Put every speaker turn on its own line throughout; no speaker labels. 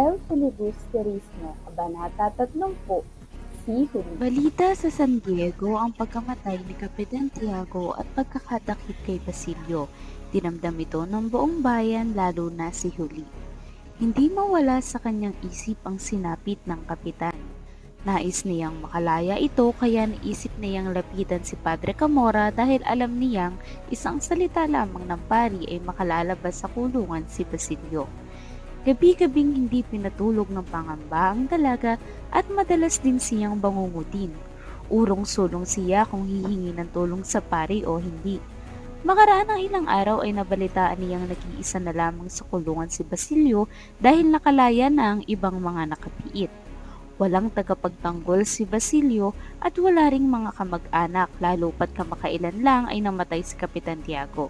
El Filibusterismo, Kabanata 30, si Huli.
Balita sa San Diego ang pagkamatay ni Kapitan Tiago at pagkakatakip kay Basilio. Dinamdam ito ng buong bayan lalo na si Huli. Hindi mawala sa kanyang isip ang sinapit ng kapitan. Nais niyang makalaya ito kaya naisip niyang lapitan si Padre Camora dahil alam niyang isang salita lamang ng pari ay makalalabas sa kulungan si Basilio. Gabi-gabing hindi pinatulog ng pangamba ang dalaga at madalas din siyang bangungutin. Urong-sulong siya kung hihingi ng tulong sa pari o hindi. Makaraan ng ilang araw ay nabalitaan niyang nag-iisa na lamang sa kulungan si Basilio dahil nakalaya na ang ibang mga nakapiit. Walang tagapagtanggol si Basilio at wala ring mga kamag-anak lalo pat kamakailan lang ay namatay si Kapitan Tiago.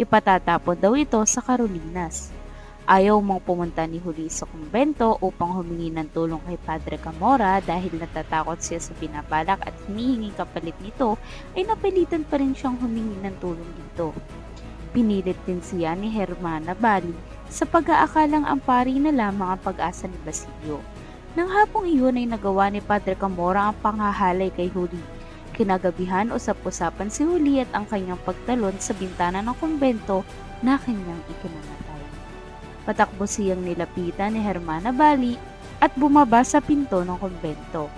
Ipatatapon daw ito sa Carolinas. Ayaw mong pumunta ni Huli sa kumbento upang humingi ng tulong kay Padre Camora dahil natatakot siya sa binabalak at hinihinging kapalit nito ay napilitan pa rin siyang humingi ng tulong dito. Pinilit din siya ni Hermana Bali sa pag-aakalang ang pari na lamang ang pag-asa ni Basilio. Nang hapong iyon ay nagawa ni Padre Camora ang panghahalay kay Huli. Kinagabihan usap-usapan si Huli at ang kanyang pagtalon sa bintana ng kumbento na kanyang ikinamatay. Patakbo siyang nilapitan ni Hermana Bali at bumaba sa pinto ng kumbento.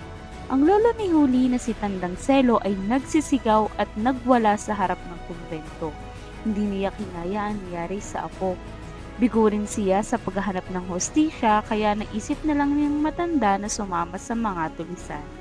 Ang lolo ni Huli na si Tandang Selo ay nagsisigaw at nagwala sa harap ng kumbento. Hindi niya kinaya ang nangyari sa apo. Bigo rin siya sa paghahanap ng hostisya kaya naisip na lang niyang matanda na sumama sa mga tulisan.